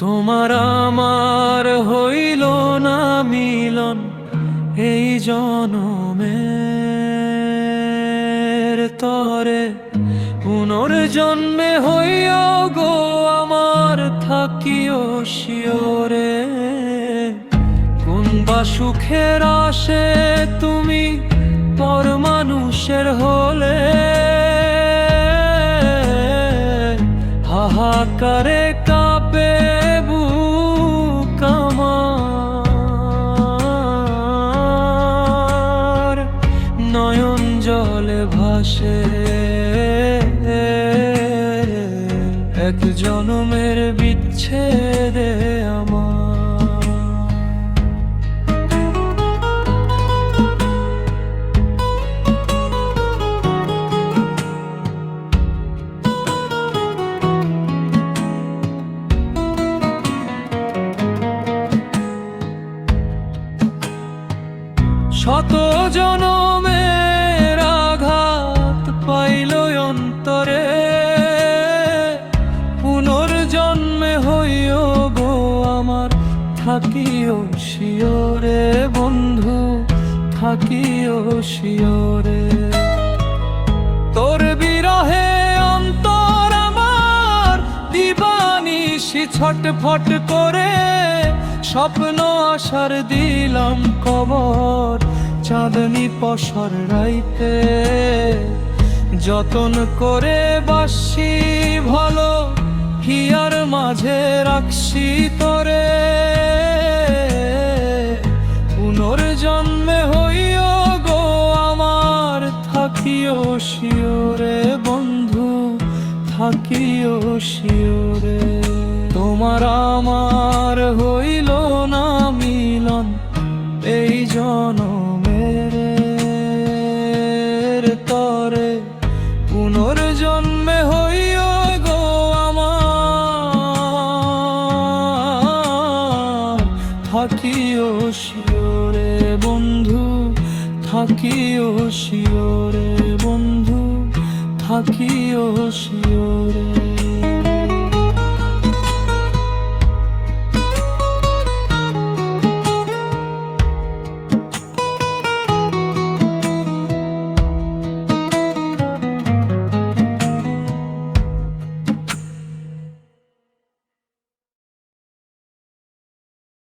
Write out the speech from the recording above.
তোমার আমার হইল না মিলন এই জনমের তরে পুনর্জন্মে হইও শিওরে কোন বা সুখের আসে তুমি পর মানুষের হলে। হাহাকারে কাঁপে বুক আমার। নয়ন জলে ভাসে। এক জনমের বিচ্ছেদে আমার। শত জনমের থাকিও শিওরে বন্ধু, থাকিও শিওরে তোর বিরহে অন্তর আমার দিবানিশি ছটফট করে। স্বপ্ন আসার দিলাম কবর, চাঁদনি পশর রাইতে। যতন করে বাসি, ভালো, হিয়ার মাঝে রাখছি তোরে। থাকিও শিওরে বন্ধু, থাকিও শিওরে। তোমার আমার হইল না মিলন, এই জনমের তরে। পুনর্জন্মে হইও গো আমার, থাকিও শিওরে। থাকিও শিওরে বন্ধু থাকিও শিওরে।